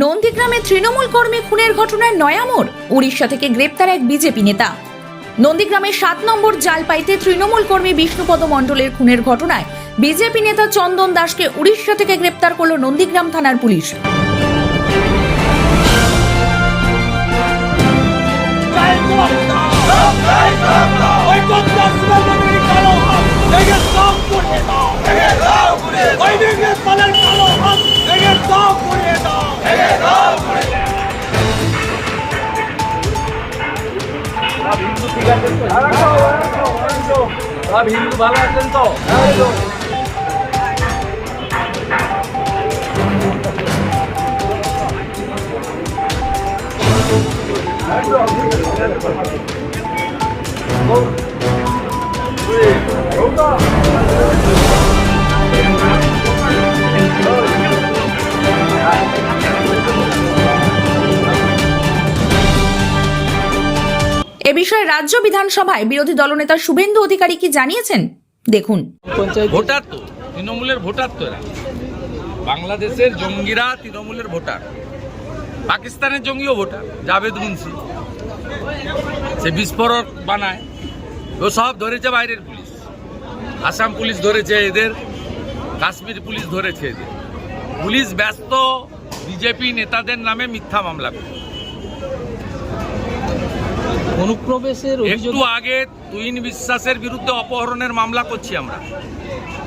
নন্দীগ্রামে তৃণমূল কর্মী খুনের ঘটনায় নয়ামর উড়িষ্যা থেকে গ্রেপ্তার এক বিজেপি নেতা। নন্দীগ্রামের সাত নম্বর জালপাইতে তৃণমূল কর্মী বিষ্ণুপদ মণ্ডলের খুনের ঘটনায় বিজেপি নেতা চন্দন দাসকে উড়িষ্যা থেকে গ্রেপ্তার করল নন্দীগ্রাম থানার পুলিশ। সব হিন্দু ভালো আছেন তো এ বিষয়ে রাজ্য বিধানসভায় বিরোধী দলনেতা শুভেন্দু অধিকারী কি জানিয়েছেন? দেখুন। ভোটার তো তৃণমূলের ভোটার তো এরা। বাংলাদেশের জঙ্গিরা তৃণমূলের ভোটার। পাকিস্তানের জঙ্গিও ভোটার জাভেদ মুন্সি। সে বিস্ফোরক বানায়। ও সব ধরেছে বাইরের পুলিশ। আসাম পুলিশ ধরেছে এদের কাশ্মীর পুলিশ ধরেছে এদের। পুলিশ ব্যস্ত বিজেপি নেতাদের নামে মিথ্যা মামলা করে। অনুপ্রবেশের একটু আগে তুইন বিশ্বাসের বিরুদ্ধে অপহরণের মামলা করছি আমরা।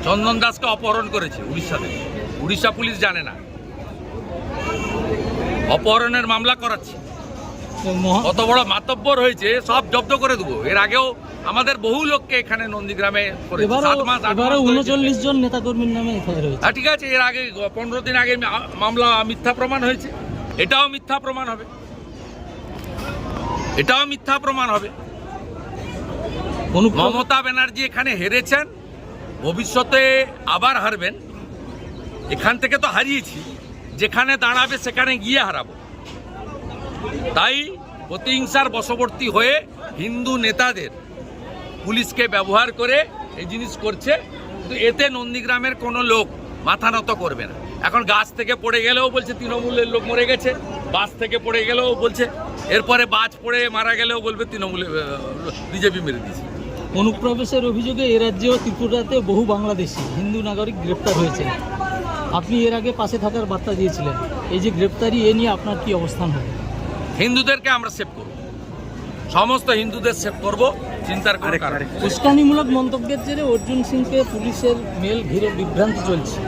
চন্দন দাসকে অপহরণ করেছে উড়িষ্যা থেকে উড়িষ্যা পুলিশ জানে না। অপহরণের মামলা করাচ্ছি। কত বড় মাতব্বর হয়েছে সব জব্দ করে দেবো। এর আগেও আমাদের বহু লোককে এখানে নন্দীগ্রামে উনচল্লিশ জন নেতাকর্মীর নামে ঠিক আছে এর আগে পনেরো দিন আগে মামলা মিথ্যা প্রমাণ হয়েছে। এটাও মিথ্যা প্রমাণ হবে। এটাও মিথ্যা প্রমাণ হবে। মমতা ব্যানার্জি এখানে হেরেছেন ভবিষ্যতে আবার হারবেন। এখান থেকে তো হারিয়েছি যেখানে দাঁড়াবে সেখানে গিয়ে হারাবো। তাই প্রতিহিংসার বশবর্তী হয়ে হিন্দু নেতাদের পুলিশকে ব্যবহার করে এই জিনিস করছে কিন্তু এতে নন্দীগ্রামের কোনো লোক মাথা নত করবে না। এখন গাছ থেকে পড়ে গেলেও বলছে তৃণমূলের লোক মরে গেছে বাস থেকে পড়ে গেলেও বলছে এরপরে বাজ পড়ে মারা গেলেও বলবে তৃণমূলে বিজেপি মেরে দিয়েছে। অনুপ্রবেশের অভিযোগে এ রাজ্যে ও ত্রিপুরাতে বহু বাংলাদেশি হিন্দু নাগরিক গ্রেপ্তার হয়েছে। আপনি এর আগে পাশে থাকার বার্তা দিয়েছিলেন। এই যে গ্রেপ্তারি এ নিয়ে আপনার কি অবস্থান হবে? হিন্দুদেরকে আমরা সেভ করব। সমস্ত হিন্দুদের সেভ করব চিন্তার নেই। উস্কানিমূলক মন্তব্যের জেরে অর্জুন সিংকে পুলিশের মেল ঘিরে বিভ্রান্তি চলছে।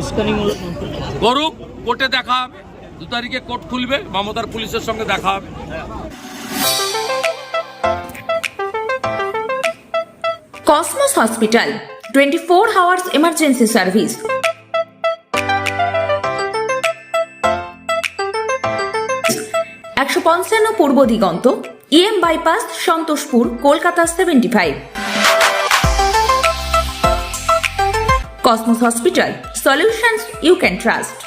উস্কানিমূলক মন্তব্য। করুক কোর্টে দেখা হবে। দু তারিখে কোর্ট খুলবে মমতার পুলিশের সঙ্গে দেখা হবে। Cosmos Hospital twenty four hours emergency service একশো পঞ্চান্ন Purba Diganta EM bypass Santoshpur, Kolkata seventy five Cosmos Hospital solutions you can trust